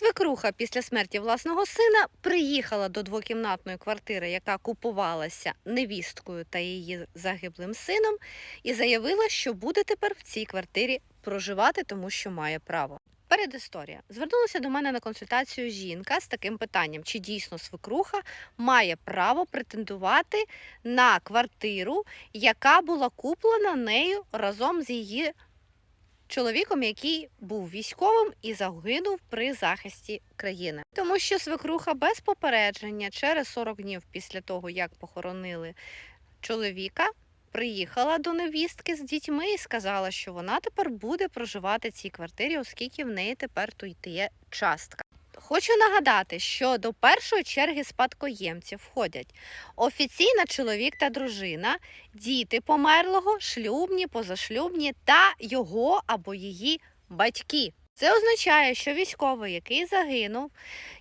Свекруха після смерті власного сина приїхала до двокімнатної квартири, яка купувалася невісткою та її загиблим сином, і заявила, що буде тепер в цій квартирі проживати, тому що має право. Передісторія. Звернулася до мене на консультацію жінка з таким питанням: чи дійсно свекруха має право претендувати на квартиру, яка була куплена нею разом з її чоловіком, який був військовим і загинув при захисті країни. Тому що свекруха без попередження через 40 днів після того, як похоронили чоловіка, приїхала до невістки з дітьми і сказала, що вона тепер буде проживати в цій квартирі, оскільки в неї тепер тут є частка. Хочу нагадати, що до першої черги спадкоємців входять офіційна чоловік та дружина, діти померлого, шлюбні, позашлюбні та його або її батьки. Це означає, що військовий, який загинув,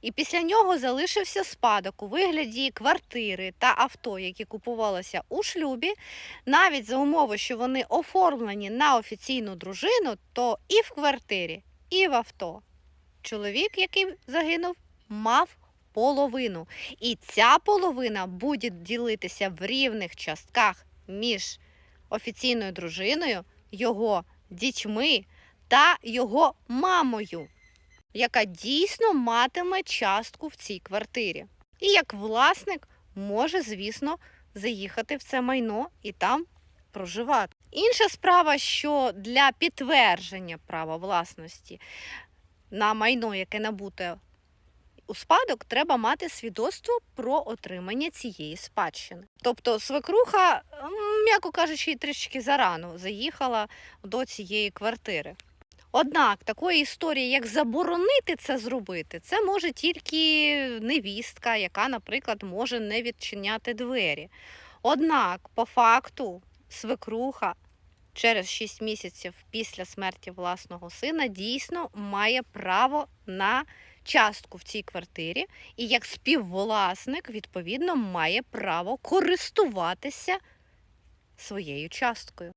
і після нього залишився спадок у вигляді квартири та авто, які купувалися у шлюбі, навіть за умови, що вони оформлені на офіційну дружину, то і в квартирі, і в авто чоловік, який загинув, мав половину. І ця половина буде ділитися в рівних частках між офіційною дружиною, його дітьми та його мамою, яка дійсно матиме частку в цій квартирі. І як власник може, звісно, заїхати в це майно і там проживати. Інша справа, що для підтвердження права власності на майно, яке набуте у спадок, треба мати свідоцтво про отримання цієї спадщини. Тобто свекруха, м'яко кажучи, трішки зарано заїхала до цієї квартири. Однак такої історії, як заборонити це зробити, це може тільки невістка, яка, наприклад, може не відчиняти двері. Однак, по факту, свекруха через 6 місяців після смерті власного сина дійсно має право на частку в цій квартирі, і як співвласник, відповідно, має право користуватися своєю часткою.